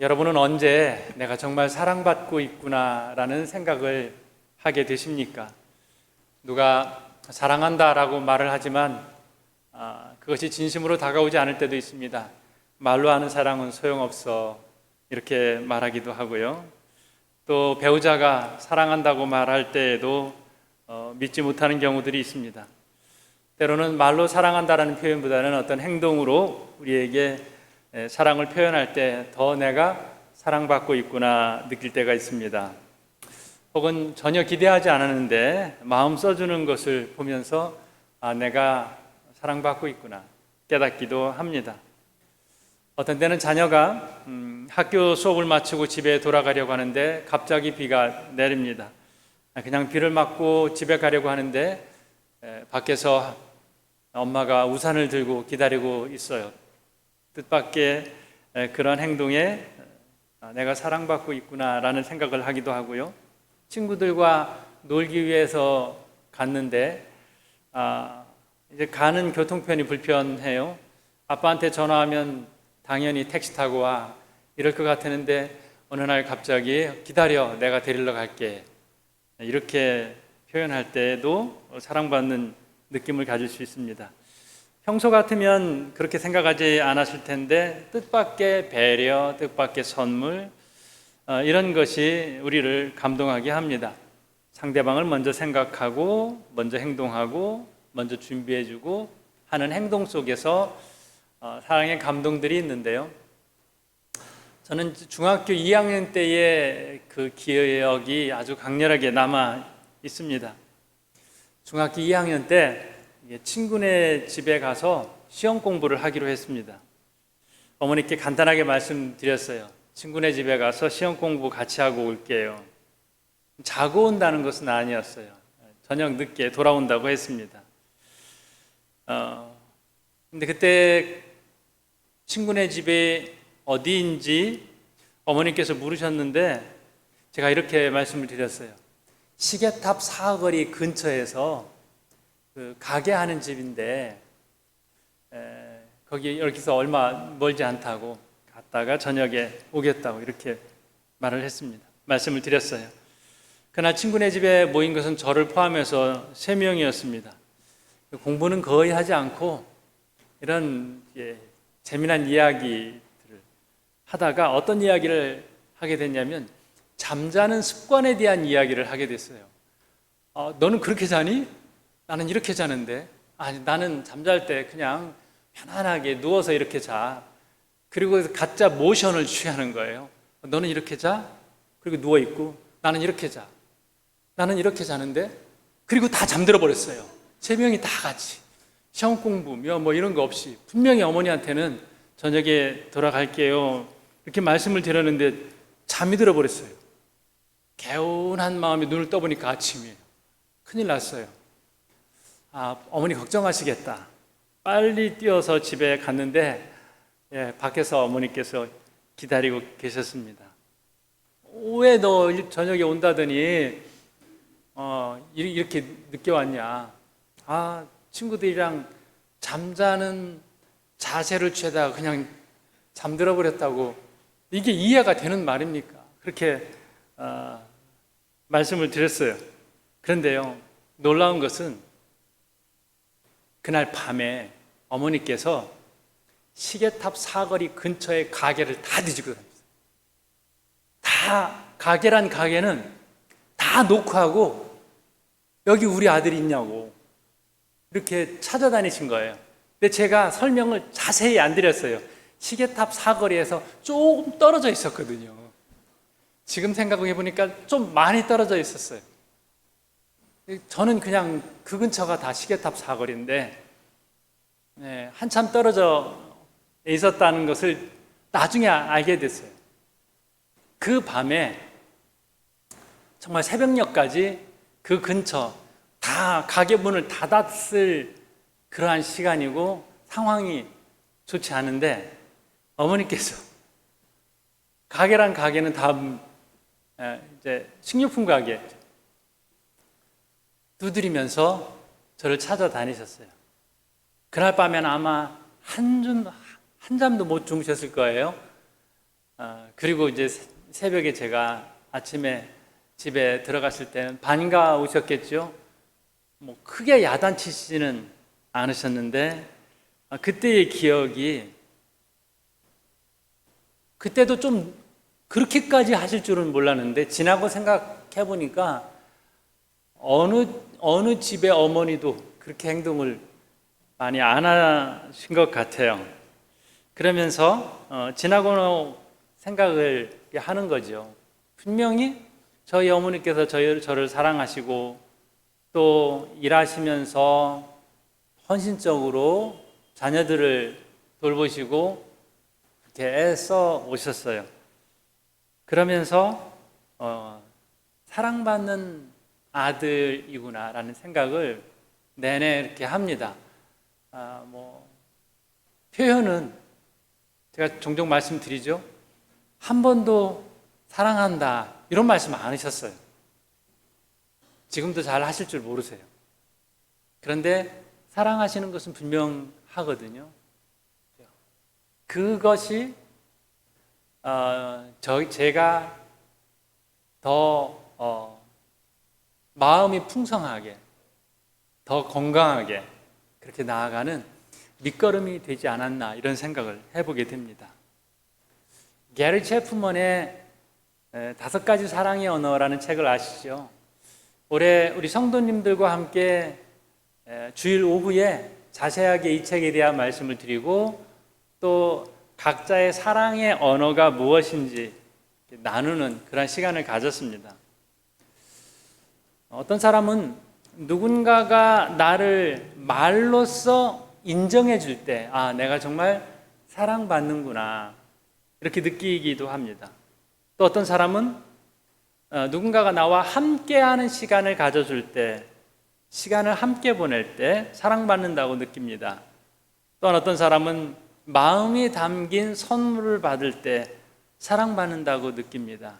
여러분은 언제 내가 정말 사랑받고 있구나라는 생각을 하게 되십니까? 누가 사랑한다라고 말을 하지만 아, 그것이 진심으로 다가오지 않을 때도 있습니다. 말로 하는 사랑은 소용없어 이렇게 말하기도 하고요. 또 배우자가 사랑한다고 말할 때에도 어, 믿지 못하는 경우들이 있습니다. 때로는 말로 사랑한다라는 표현보다는 어떤 행동으로 우리에게 에, 사랑을 표현할 때 더 내가 사랑받고 있구나 느낄 때가 있습니다. 혹은 전혀 기대하지 않았는데 마음 써주는 것을 보면서 아, 내가 사랑받고 있구나 깨닫기도 합니다. 어떤 때는 자녀가 음, 학교 수업을 마치고 집에 돌아가려고 하는데 갑자기 비가 내립니다. 그냥 비를 맞고 집에 가려고 하는데 에, 밖에서 엄마가 우산을 들고 기다리고 있어요. 뜻밖의 에, 그런 행동에 아, 내가 사랑받고 있구나라는 생각을 하기도 하고요. 친구들과 놀기 위해서 갔는데 아, 이제 가는 교통편이 불편해요. 아빠한테 전화하면 당연히 택시 타고 와 이럴 것 같았는데 어느 날 갑자기 기다려 내가 데리러 갈게 이렇게 표현할 때에도 사랑받는 느낌을 가질 수 있습니다. 평소 같으면 그렇게 생각하지 않았을 텐데 뜻밖의 배려, 뜻밖의 선물 어, 이런 것이 우리를 감동하게 합니다. 상대방을 먼저 생각하고 먼저 행동하고 먼저 준비해주고 하는 행동 속에서 어, 사랑의 감동들이 있는데요. 저는 중학교 2학년 때의 그 기억이 아주 강렬하게 남아 있습니다. 중학교 2학년 때 친구네 집에 가서 시험 공부를 하기로 했습니다. 어머니께 간단하게 말씀드렸어요. 친구네 집에 가서 시험 공부 같이 하고 올게요. 자고 온다는 것은 아니었어요. 저녁 늦게 돌아온다고 했습니다. 어, 근데 그때 친구네 집에 어디인지 어머니께서 물으셨는데 제가 이렇게 말씀을 드렸어요. 시계탑 사거리 근처에서 그 가게 하는 집인데 에, 거기 여기서 얼마 멀지 않다고 갔다가 저녁에 오겠다고 이렇게 말을 했습니다. 말씀을 드렸어요. 그날 친구네 집에 모인 것은 저를 포함해서 세 명이었습니다. 공부는 거의 하지 않고 이런 예, 재미난 이야기들을 하다가 어떤 이야기를 하게 됐냐면 잠자는 습관에 대한 이야기를 하게 됐어요. 어, 너는 그렇게 자니? 나는 이렇게 자는데. 아니, 나는 잠잘 때 그냥 편안하게 누워서 이렇게 자. 그리고 가짜 모션을 취하는 거예요. 너는 이렇게 자? 그리고 누워 있고 나는 이렇게 자. 나는 이렇게 자는데 그리고 다 잠들어 버렸어요. 세 명이 다 같이 시험 공부 뭐 이런 거 없이 분명히 어머니한테는 저녁에 돌아갈게요 이렇게 말씀을 드렸는데 잠이 들어 버렸어요. 개운한 마음에 눈을 떠보니까 아침이에요. 큰일 났어요. 아 어머니 걱정하시겠다. 빨리 뛰어서 집에 갔는데 예, 밖에서 어머니께서 기다리고 계셨습니다. 왜 너 저녁에 온다더니 어, 이렇게 늦게 왔냐? 아, 친구들이랑 잠자는 자세를 취하다가 그냥 잠들어 버렸다고 이게 이해가 되는 말입니까? 그렇게 어, 말씀을 드렸어요. 그런데요, 놀라운 것은 그날 밤에 어머니께서 시계탑 사거리 근처의 가게를 다 뒤지고 다녔어요. 다 가게란 가게는 다 놓고 하고 여기 우리 아들이 있냐고 이렇게 찾아다니신 거예요. 근데 제가 설명을 자세히 안 드렸어요. 시계탑 사거리에서 조금 떨어져 있었거든요. 지금 생각해 보니까 좀 많이 떨어져 있었어요. 저는 그냥 그 근처가 다 시계탑 사거리인데 네, 한참 떨어져 있었다는 것을 나중에 알게 됐어요. 그 밤에 정말 새벽녘까지 그 근처 다 가게 문을 닫았을 그러한 시간이고 상황이 좋지 않은데 어머니께서 가게란 가게는 다 이제 식료품 가게 두드리면서 저를 찾아다니셨어요. 그날 밤에는 아마 한 줌, 한 잠도 못 주무셨을 거예요. 어, 그리고 이제 새- 새벽에 제가 아침에 집에 들어갔을 때는 반가우셨겠죠. 뭐 크게 야단치지는 않으셨는데 아, 그때의 기억이 그때도 좀 그렇게까지 하실 줄은 몰랐는데 지나고 생각해 보니까 어느 어느 집의 어머니도 그렇게 행동을 많이 안 하신 것 같아요. 그러면서 어, 지나고 생각을 하는 거죠. 분명히 저희 어머니께서 저희를 저를 사랑하시고 또 일하시면서 헌신적으로 자녀들을 돌보시고 이렇게 애써 오셨어요. 그러면서 어, 사랑받는 아들이구나라는 생각을 내내 이렇게 합니다. 아, 뭐 표현은 제가 종종 말씀드리죠. 한 번도 사랑한다 이런 말씀 안 하셨어요. 지금도 잘 하실 줄 모르세요. 그런데 사랑하시는 것은 분명하거든요. 그것이 어, 저 제가 더 어, 마음이 풍성하게, 더 건강하게 그렇게 나아가는 밑거름이 되지 않았나 이런 생각을 해보게 됩니다. 게리 체프먼의 에, 다섯 가지 사랑의 언어라는 책을 아시죠? 올해 우리 성도님들과 함께 에, 주일 오후에 자세하게 이 책에 대한 말씀을 드리고 또 각자의 사랑의 언어가 무엇인지 나누는 그런 시간을 가졌습니다. 어떤 사람은 누군가가 나를 말로써 인정해 줄 때, 아, 내가 정말 사랑받는구나. 이렇게 느끼기도 합니다. 또 어떤 사람은 어, 누군가가 나와 함께하는 시간을 가져줄 때, 시간을 함께 보낼 때 사랑받는다고 느낍니다. 또한 어떤 사람은 마음이 담긴 선물을 받을 때 사랑받는다고 느낍니다.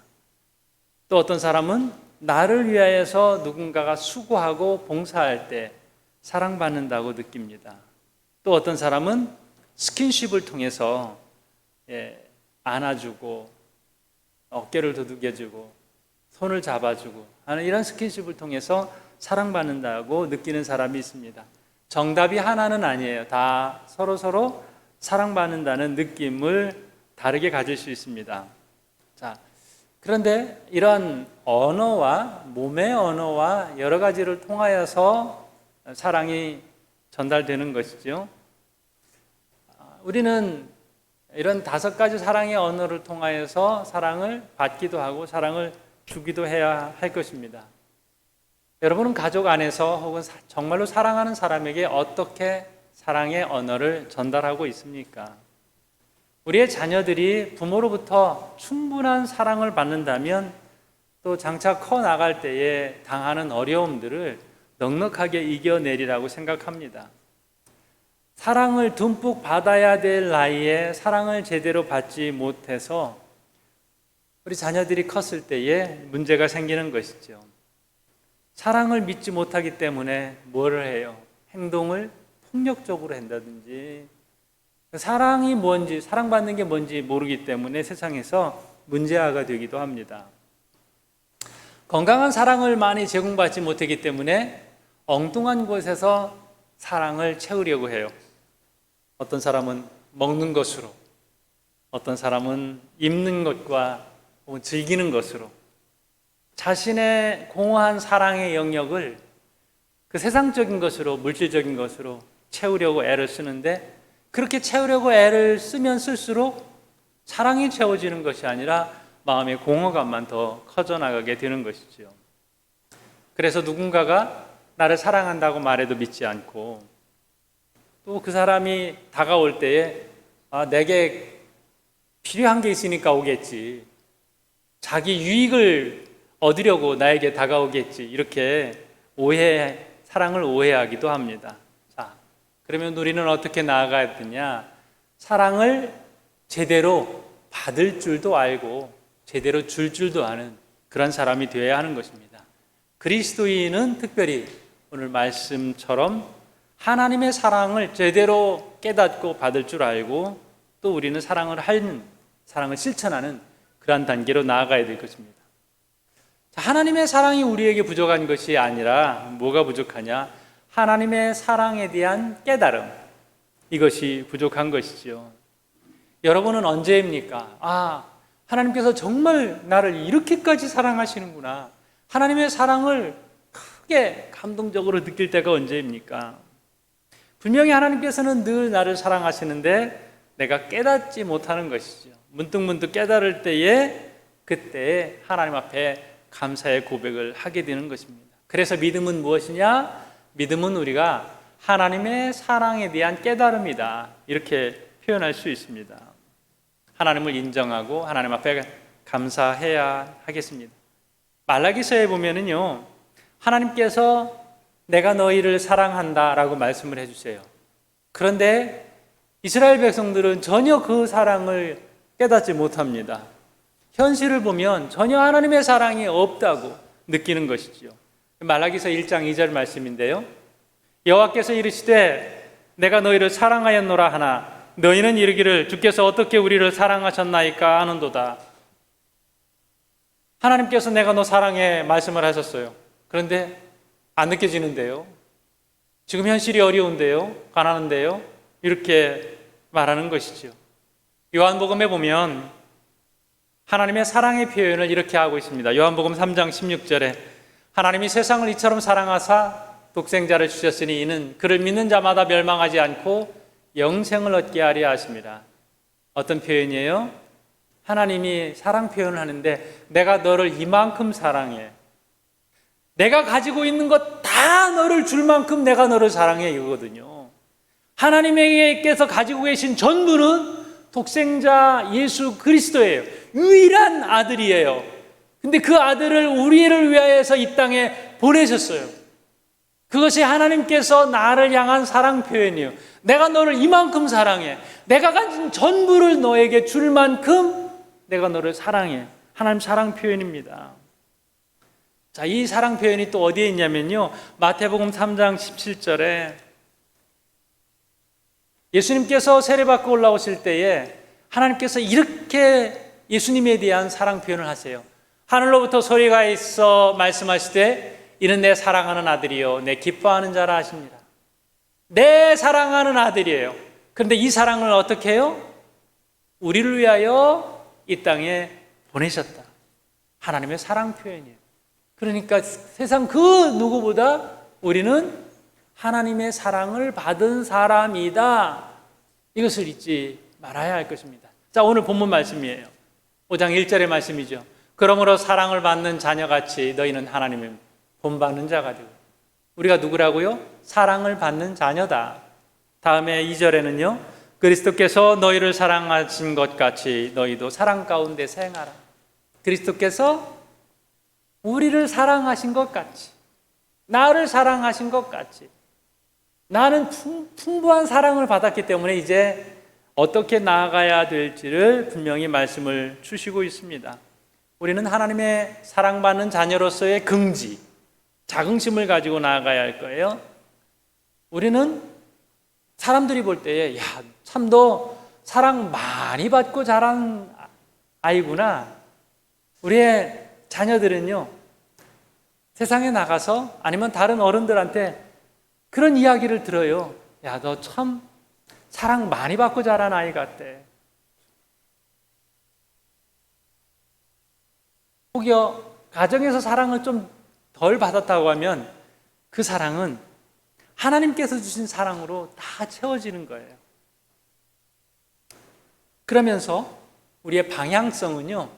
또 어떤 사람은 나를 위하여서 누군가가 수고하고 봉사할 때 사랑받는다고 느낍니다. 또 어떤 사람은 스킨십을 통해서 예, 안아주고 어깨를 두들겨주고 손을 잡아주고 하는 이런 스킨십을 통해서 사랑받는다고 느끼는 사람이 있습니다. 정답이 하나는 아니에요. 다 서로 서로 사랑받는다는 느낌을 다르게 가질 수 있습니다. 자, 그런데 이런 언어와 몸의 언어와 여러 가지를 통하여서 사랑이 전달되는 것이죠. 아, 우리는 이런 다섯 가지 사랑의 언어를 통하여서 사랑을 받기도 하고 사랑을 주기도 해야 할 것입니다. 여러분은 가족 안에서 혹은 사- 정말로 사랑하는 사람에게 어떻게 사랑의 언어를 전달하고 있습니까? 우리의 자녀들이 부모로부터 충분한 사랑을 받는다면 또 장차 커 나갈 때에 당하는 어려움들을 넉넉하게 이겨내리라고 생각합니다. 사랑을 듬뿍 받아야 될 나이에 사랑을 제대로 받지 못해서 우리 자녀들이 컸을 때에 문제가 생기는 것이죠. 사랑을 믿지 못하기 때문에 뭐를 해요? 행동을 폭력적으로 한다든지 사랑이 뭔지 사랑받는 게 뭔지 모르기 때문에 세상에서 문제아가 되기도 합니다. 건강한 사랑을 많이 제공받지 못하기 때문에 엉뚱한 곳에서 사랑을 채우려고 해요. 어떤 사람은 먹는 것으로, 어떤 사람은 입는 것과 즐기는 것으로 자신의 공허한 사랑의 영역을 그 세상적인 것으로 물질적인 것으로 채우려고 애를 쓰는데 그렇게 채우려고 애를 쓰면 쓸수록 사랑이 채워지는 것이 아니라 마음의 공허감만 더 커져 나가게 되는 것이지요. 그래서 누군가가 나를 사랑한다고 말해도 믿지 않고 또 그 사람이 다가올 때에 아, 내게 필요한 게 있으니까 오겠지. 자기 유익을 얻으려고 나에게 다가오겠지. 이렇게 오해, 사랑을 오해하기도 합니다. 자, 그러면 우리는 어떻게 나아가야 되냐? 사랑을 제대로 받을 줄도 알고 제대로 줄 줄도 아는 그런 사람이 되어야 하는 것입니다. 그리스도인은 특별히 오늘 말씀처럼 하나님의 사랑을 제대로 깨닫고 받을 줄 알고 또 우리는 사랑을 하는 사랑을 실천하는 그러한 단계로 나아가야 될 것입니다. 자, 하나님의 사랑이 우리에게 부족한 것이 아니라 뭐가 부족하냐? 하나님의 사랑에 대한 깨달음. 이것이 부족한 것이죠. 여러분은 언제입니까? 아, 하나님께서 정말 나를 이렇게까지 사랑하시는구나. 하나님의 사랑을 크게 감동적으로 느낄 때가 언제입니까? 분명히 하나님께서는 늘 나를 사랑하시는데 내가 깨닫지 못하는 것이죠. 문득문득 깨달을 때에 그때 하나님 앞에 감사의 고백을 하게 되는 것입니다. 그래서 믿음은 무엇이냐? 믿음은 우리가 하나님의 사랑에 대한 깨달음이다. 이렇게 표현할 수 있습니다. 하나님을 인정하고 하나님 앞에 감사해야 하겠습니다. 말라기서에 보면은요. 하나님께서 내가 너희를 사랑한다라고 말씀을 해 주세요. 그런데 이스라엘 백성들은 전혀 그 사랑을 깨닫지 못합니다. 현실을 보면 전혀 하나님의 사랑이 없다고 느끼는 것이지요. 말라기서 1장 2절 말씀인데요. 여호와께서 이르시되 내가 너희를 사랑하였노라 하나 너희는 이르기를 주께서 어떻게 우리를 사랑하셨나이까 하는도다. 하나님께서 내가 너 사랑해 말씀을 하셨어요. 그런데 안 느껴지는데요. 지금 현실이 어려운데요. 가난한데요. 이렇게 말하는 것이죠. 요한복음에 보면 하나님의 사랑의 표현을 이렇게 하고 있습니다. 요한복음 3장 16절에 하나님이 세상을 이처럼 사랑하사 독생자를 주셨으니 이는 그를 믿는 자마다 멸망하지 않고 영생을 얻게 하려 하십니다. 어떤 표현이에요? 하나님이 사랑 표현을 하는데 내가 너를 이만큼 사랑해. 내가 가지고 있는 것 다 너를 줄 만큼 내가 너를 사랑해 이거거든요. 하나님에게서 가지고 계신 전부는 독생자 예수 그리스도예요. 유일한 아들이에요. 근데 그 아들을 우리를 위하여서 이 땅에 보내셨어요. 그것이 하나님께서 나를 향한 사랑 표현이에요. 내가 너를 이만큼 사랑해. 내가 가진 전부를 너에게 줄 만큼 내가 너를 사랑해. 하나님 사랑 표현입니다. 자, 이 사랑 표현이 또 어디에 있냐면요. 마태복음 3장 17절에 예수님께서 세례받고 올라오실 때에 하나님께서 이렇게 예수님에 대한 사랑 표현을 하세요. 하늘로부터 소리가 있어 말씀하시되 이는 내 사랑하는 아들이요 내 기뻐하는 자라 하십니다. 내 사랑하는 아들이에요. 그런데 이 사랑을 어떻게 해요? 우리를 위하여 이 땅에 보내셨다. 하나님의 사랑 표현이에요. 그러니까 세상 그 누구보다 우리는 하나님의 사랑을 받은 사람이다. 이것을 잊지 말아야 할 것입니다. 자, 오늘 본문 말씀이에요. 5장 1절의 말씀이죠. 그러므로 사랑을 받는 자녀같이 너희는 하나님의 본받는 자가 되고 우리가 누구라고요? 사랑을 받는 자녀다. 다음에 2절에는요. 그리스도께서 너희를 사랑하신 것 같이 너희도 사랑 가운데 생하라. 그리스도께서 우리를 사랑하신 것 같이 나를 사랑하신 것 같이 나는 풍, 풍부한 사랑을 받았기 때문에 이제 어떻게 나아가야 될지를 분명히 말씀을 주시고 있습니다. 우리는 하나님의 사랑받는 자녀로서의 긍지, 자긍심을 가지고 나아가야 할 거예요. 우리는 사람들이 볼 때에 야, 참 너 사랑 많이 받고 자란 아이구나. 우리의 자녀들은요. 세상에 나가서 아니면 다른 어른들한테 그런 이야기를 들어요. 야, 너 참 사랑 많이 받고 자란 아이 같대. 혹여 가정에서 사랑을 좀 덜 받았다고 하면 그 사랑은 하나님께서 주신 사랑으로 다 채워지는 거예요. 그러면서 우리의 방향성은요,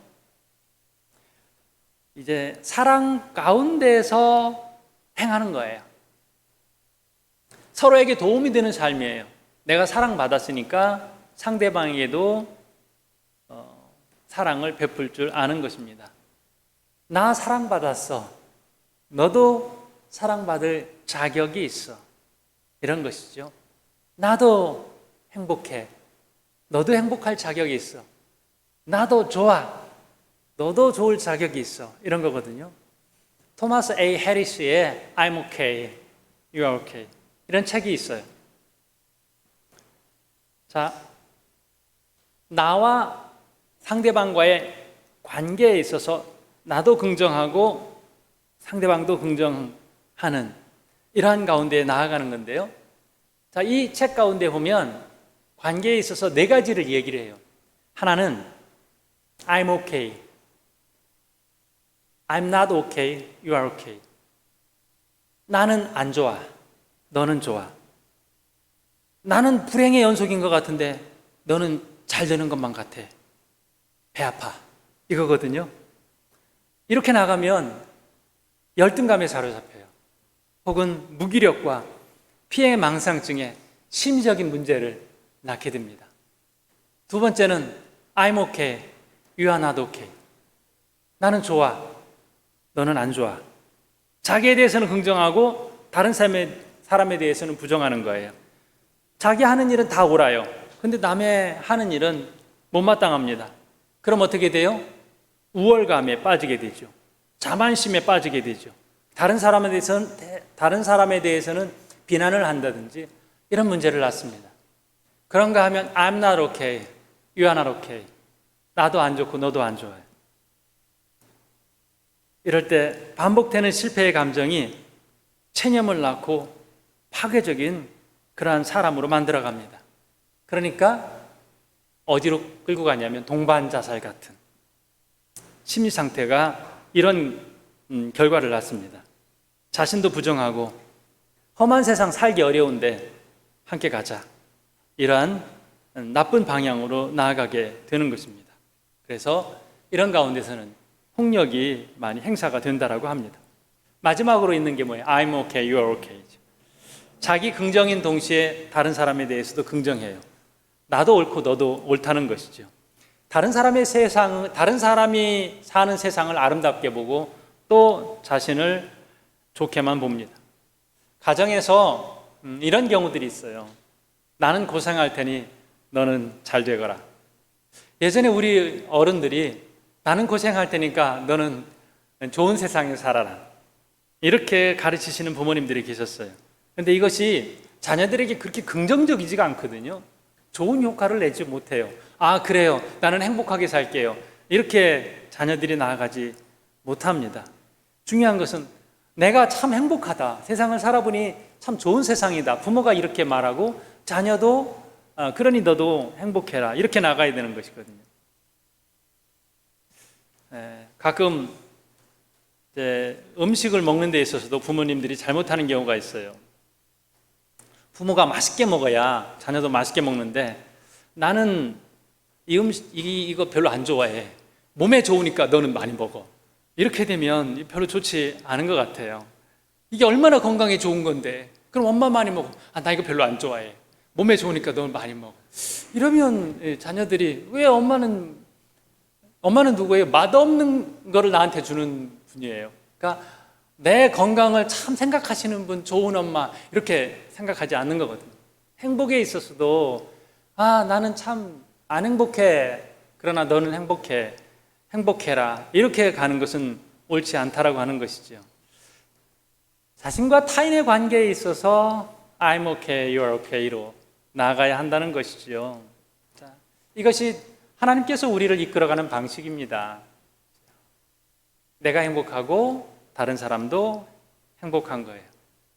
이제 사랑 가운데서 행하는 거예요. 서로에게 도움이 되는 삶이에요. 내가 사랑받았으니까 상대방에게도 어, 사랑을 베풀 줄 아는 것입니다. 나 사랑받았어. 너도 사랑받을 자격이 있어. 이런 것이죠. 나도 행복해. 너도 행복할 자격이 있어. 나도 좋아. 너도 좋을 자격이 있어. 이런 거거든요. 토마스 A. 해리스의 I'm okay, you are okay. 이런 책이 있어요. 자, 나와 상대방과의 관계에 있어서 나도 긍정하고 상대방도 긍정하는 이러한 가운데 나아가는 건데요. 자, 이 책 가운데 보면 관계에 있어서 네 가지를 얘기를 해요. 하나는 I'm okay. I'm not okay. You are okay. 나는 안 좋아. 너는 좋아. 나는 불행의 연속인 것 같은데 너는 잘 되는 것만 같아. 배 아파. 이거거든요. 이렇게 나가면 열등감에 사로잡혀요. 혹은 무기력과 피해 망상증에 심리적인 문제를 낳게 됩니다. 두 번째는 I'm okay, you are not okay. 나는 좋아, 너는 안 좋아. 자기에 대해서는 긍정하고 다른 사람에, 사람에 대해서는 부정하는 거예요. 자기 하는 일은 다 옳아요. 근데 남의 하는 일은 못마땅합니다. 그럼 어떻게 돼요? 우월감에 빠지게 되죠. 자만심에 빠지게 되죠. 다른 사람에 대해서는 다른 사람에 대해서는 비난을 한다든지 이런 문제를 낳습니다. 그런가 하면 I'm not okay, you are not okay. 나도 안 좋고 너도 안 좋아요. 이럴 때 반복되는 실패의 감정이 체념을 낳고 파괴적인 그러한 사람으로 만들어 갑니다. 그러니까 어디로 끌고 가냐면 동반 자살 같은 심리 상태가 이런 음, 결과를 낳습니다. 자신도 부정하고 험한 세상 살기 어려운데 함께 가자. 이러한 나쁜 방향으로 나아가게 되는 것입니다. 그래서 이런 가운데서는 폭력이 많이 행사가 된다라고 합니다. 마지막으로 있는 게 뭐예요? I'm okay, you're okay. 자기 긍정인 동시에 다른 사람에 대해서도 긍정해요. 나도 옳고 너도 옳다는 것이죠. 다른 사람의 세상, 다른 사람이 사는 세상을 아름답게 보고 또 자신을 좋게만 봅니다. 가정에서 음, 이런 경우들이 있어요. 나는 고생할 테니 너는 잘 되거라. 예전에 우리 어른들이 나는 고생할 테니까 너는 좋은 세상에 살아라. 이렇게 가르치시는 부모님들이 계셨어요. 근데 이것이 자녀들에게 그렇게 긍정적이지가 않거든요. 좋은 효과를 내지 못해요. 아, 그래요. 나는 행복하게 살게요. 이렇게 자녀들이 나아가지 못합니다. 중요한 것은 내가 참 행복하다. 세상을 살아보니 참 좋은 세상이다. 부모가 이렇게 말하고 자녀도 아, 그러니 너도 행복해라. 이렇게 나가야 되는 것이거든요. 에, 가끔 음식을 먹는 데 있어서도 부모님들이 잘못하는 경우가 있어요. 부모가 맛있게 먹어야 자녀도 맛있게 먹는데 나는 이 음식 이, 이거 별로 안 좋아해. 몸에 좋으니까 너는 많이 먹어. 이렇게 되면 별로 좋지 않은 것 같아요. 이게 얼마나 건강에 좋은 건데. 그럼 엄마 많이 먹어. 아, 나 이거 별로 안 좋아해. 몸에 좋으니까 너는 많이 먹어. 이러면 예, 자녀들이 왜 엄마는 엄마는 누구예요? 맛없는 거를 나한테 주는 분이에요. 그러니까 내 건강을 참 생각하시는 분, 좋은 엄마 이렇게 생각하지 않는 거거든요. 행복에 있어서도 아 나는 참 안 행복해. 그러나 너는 행복해. 행복해라. 이렇게 가는 것은 옳지 않다라고 하는 것이죠. 자신과 타인의 관계에 있어서 I'm okay, you're okay로 나아가야 한다는 것이죠. 자, 이것이 하나님께서 우리를 이끌어가는 방식입니다. 내가 행복하고 다른 사람도 행복한 거예요.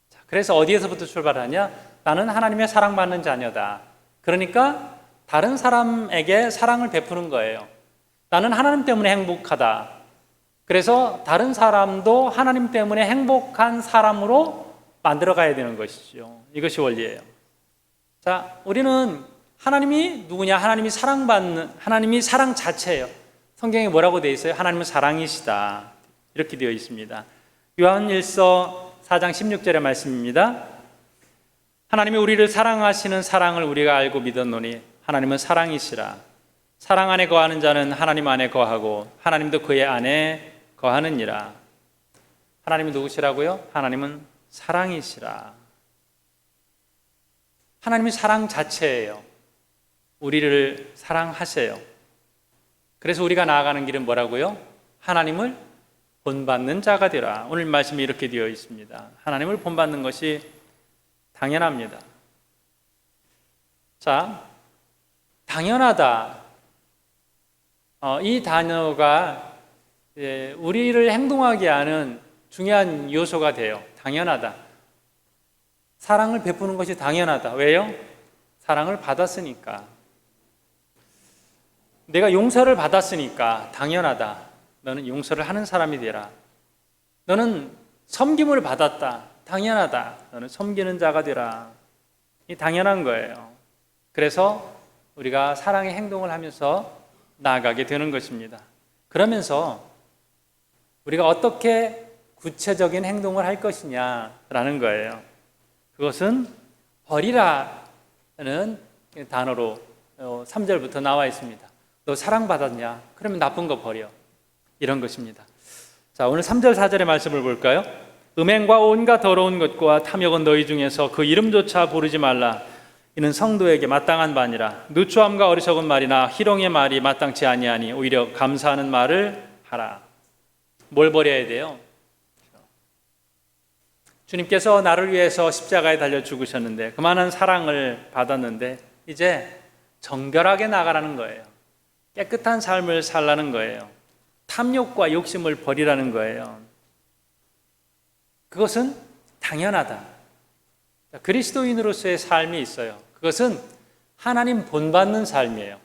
자, 그래서 어디에서부터 출발하냐? 나는 하나님의 사랑받는 자녀다. 그러니까 다른 사람에게 사랑을 베푸는 거예요. 나는 하나님 때문에 행복하다. 그래서 다른 사람도 하나님 때문에 행복한 사람으로 만들어 가야 되는 것이죠. 이것이 원리예요. 자, 우리는 하나님이 누구냐? 하나님이 사랑받는, 하나님이 사랑 자체예요. 성경에 뭐라고 되어 있어요? 하나님은 사랑이시다. 이렇게 되어 있습니다. 요한 1서 4장 16절의 말씀입니다. 하나님이 우리를 사랑하시는 사랑을 우리가 알고 믿었노니 하나님은 사랑이시라. 사랑 안에 거하는 자는 하나님 안에 거하고 하나님도 그의 안에 거하느니라. 하나님은 누구시라고요? 하나님은 사랑이시라. 하나님이 사랑 자체예요. 우리를 사랑하세요. 그래서 우리가 나아가는 길은 뭐라고요? 하나님을 본받는 자가 되라. 오늘 말씀이 이렇게 되어 있습니다. 하나님을 본받는 것이 당연합니다. 자, 당연하다. 어, 이 단어가 예, 우리를 행동하게 하는 중요한 요소가 돼요. 당연하다. 사랑을 베푸는 것이 당연하다. 왜요? 사랑을 받았으니까. 내가 용서를 받았으니까 당연하다. 너는 용서를 하는 사람이 되라. 너는 섬김을 받았다. 당연하다. 너는 섬기는 자가 되라. 이 당연한 거예요. 그래서 우리가 사랑의 행동을 하면서 나아가게 되는 것입니다. 그러면서 우리가 어떻게 구체적인 행동을 할 것이냐라는 거예요. 그것은 버리라는 단어로 3절부터 나와 있습니다. 너 사랑받았냐? 그러면 나쁜 거 버려. 이런 것입니다. 자, 오늘 3절, 4절의 말씀을 볼까요? 음행과 온갖 더러운 것과 탐욕은 너희 중에서 그 이름조차 부르지 말라. 이는 성도에게 마땅한 바니라. 누추함과 어리석은 말이나 희롱의 말이 마땅치 아니하니 오히려 감사하는 말을 하라. 뭘 버려야 돼요? 주님께서 나를 위해서 십자가에 달려 죽으셨는데 그만한 사랑을 받았는데 이제 정결하게 나가라는 거예요. 깨끗한 삶을 살라는 거예요. 탐욕과 욕심을 버리라는 거예요. 그것은 당연하다. 그리스도인으로서의 삶이 있어요. 그것은 하나님 본받는 삶이에요.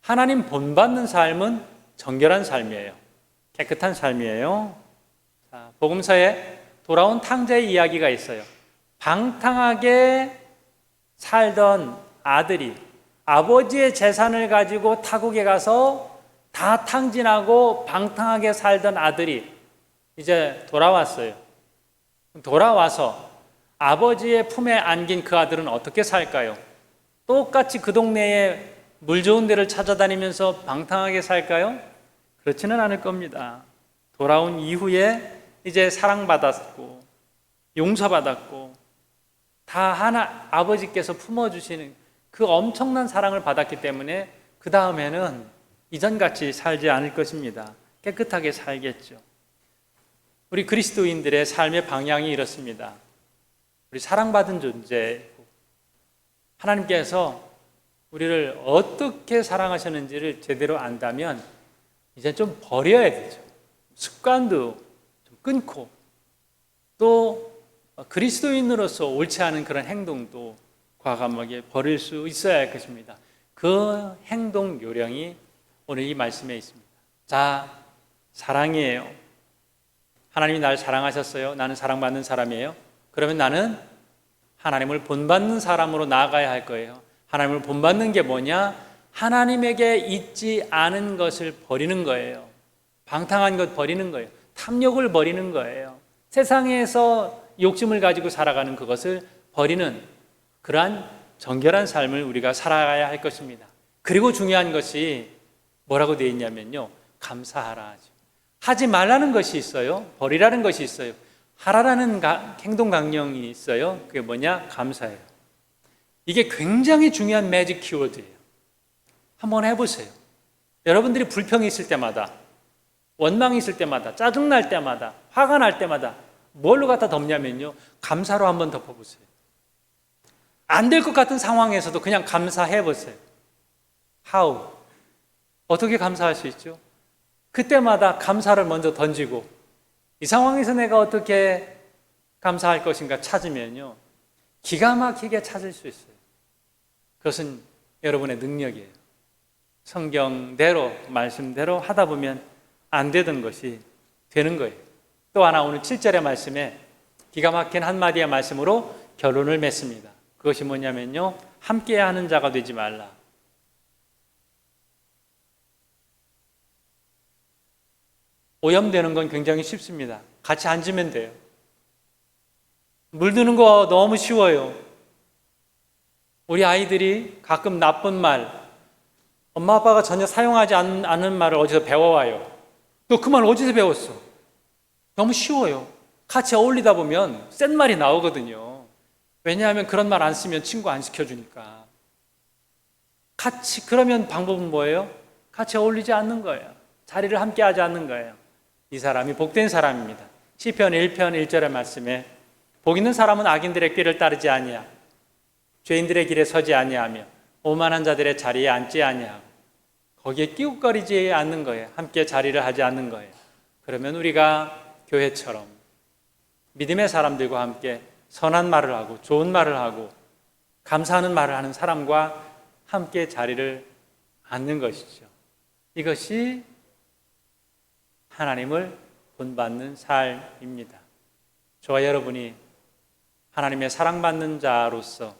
하나님 본받는 삶은 정결한 삶이에요. 깨끗한 삶이에요. 자, 복음서에 돌아온 탕자의 이야기가 있어요. 방탕하게 살던 아들이 아버지의 재산을 가지고 타국에 가서 다 탕진하고 방탕하게 살던 아들이 이제 돌아왔어요. 돌아와서 아버지의 품에 안긴 그 아들은 어떻게 살까요? 똑같이 그 동네에 물 좋은 데를 찾아다니면서 방탕하게 살까요? 그렇지는 않을 겁니다. 돌아온 이후에 이제 사랑받았고 용서받았고 다 하나 아버지께서 품어주시는 그 엄청난 사랑을 받았기 때문에 그 다음에는 이전같이 살지 않을 것입니다. 깨끗하게 살겠죠. 우리 그리스도인들의 삶의 방향이 이렇습니다. 우리 사랑받은 존재, 하나님께서 우리를 어떻게 사랑하셨는지를 제대로 안다면 이제 좀 버려야 되죠. 습관도 좀 끊고 또 그리스도인으로서 옳지 않은 그런 행동도 과감하게 버릴 수 있어야 할 것입니다. 그 행동 요령이 오늘 이 말씀에 있습니다. 자, 사랑이에요. 하나님이 날 사랑하셨어요. 나는 사랑받는 사람이에요. 그러면 나는 하나님을 본받는 사람으로 나아가야 할 거예요. 하나님을 본받는 게 뭐냐? 하나님에게 있지 않은 것을 버리는 거예요. 방탕한 것 버리는 거예요. 탐욕을 버리는 거예요. 세상에서 욕심을 가지고 살아가는 그것을 버리는 그러한 정결한 삶을 우리가 살아가야 할 것입니다. 그리고 중요한 것이 뭐라고 되어 있냐면요. 감사하라. 하지 말라는 것이 있어요. 버리라는 것이 있어요. 하라라는 행동 강령이 있어요. 그게 뭐냐? 감사해요. 이게 굉장히 중요한 매직 키워드예요. 한번 해보세요. 여러분들이 불평이 있을 때마다, 원망이 있을 때마다, 짜증날 때마다, 화가 날 때마다 뭘로 갖다 덮냐면요. 감사로 한번 덮어보세요. 안 될 것 같은 상황에서도 그냥 감사해 보세요. How? 어떻게 감사할 수 있죠? 그때마다 감사를 먼저 던지고 이 상황에서 내가 어떻게 감사할 것인가 찾으면요. 기가 막히게 찾을 수 있어요. 그것은 여러분의 능력이에요. 성경대로, 말씀대로 하다 보면 안 되던 것이 되는 거예요. 또 하나 오늘 7절의 말씀에 기가 막힌 한마디의 말씀으로 결론을 맺습니다. 그것이 뭐냐면요. 함께 하는 자가 되지 말라. 오염되는 건 굉장히 쉽습니다. 같이 앉으면 돼요. 물드는 거 너무 쉬워요. 우리 아이들이 가끔 나쁜 말, 엄마 아빠가 전혀 사용하지 않는 말을 어디서 배워와요. 너 그 말 어디서 배웠어? 너무 쉬워요. 같이 어울리다 보면 센 말이 나오거든요. 왜냐하면 그런 말 안 쓰면 친구 안 시켜주니까. 같이, 그러면 방법은 뭐예요? 같이 어울리지 않는 거예요. 자리를 함께 하지 않는 거예요. 이 사람이 복된 사람입니다. 시편 1편 1절의 말씀에 복 있는 사람은 악인들의 길을 따르지 아니하 죄인들의 길에 서지 아니하며 오만한 자들의 자리에 앉지 아니하고 거기에 끼웃거리지 않는 거예요. 함께 자리를 하지 않는 거예요. 그러면 우리가 교회처럼 믿음의 사람들과 함께 선한 말을 하고 좋은 말을 하고 감사하는 말을 하는 사람과 함께 자리를 앉는 것이죠. 이것이 하나님을 본받는 삶입니다. 저와 여러분이 하나님의 사랑받는 자로서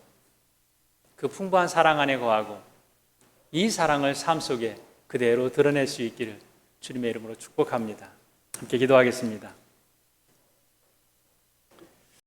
그 풍부한 사랑 안에 거하고 이 사랑을 삶 속에 그대로 드러낼 수 있기를 주님의 이름으로 축복합니다. 함께 기도하겠습니다.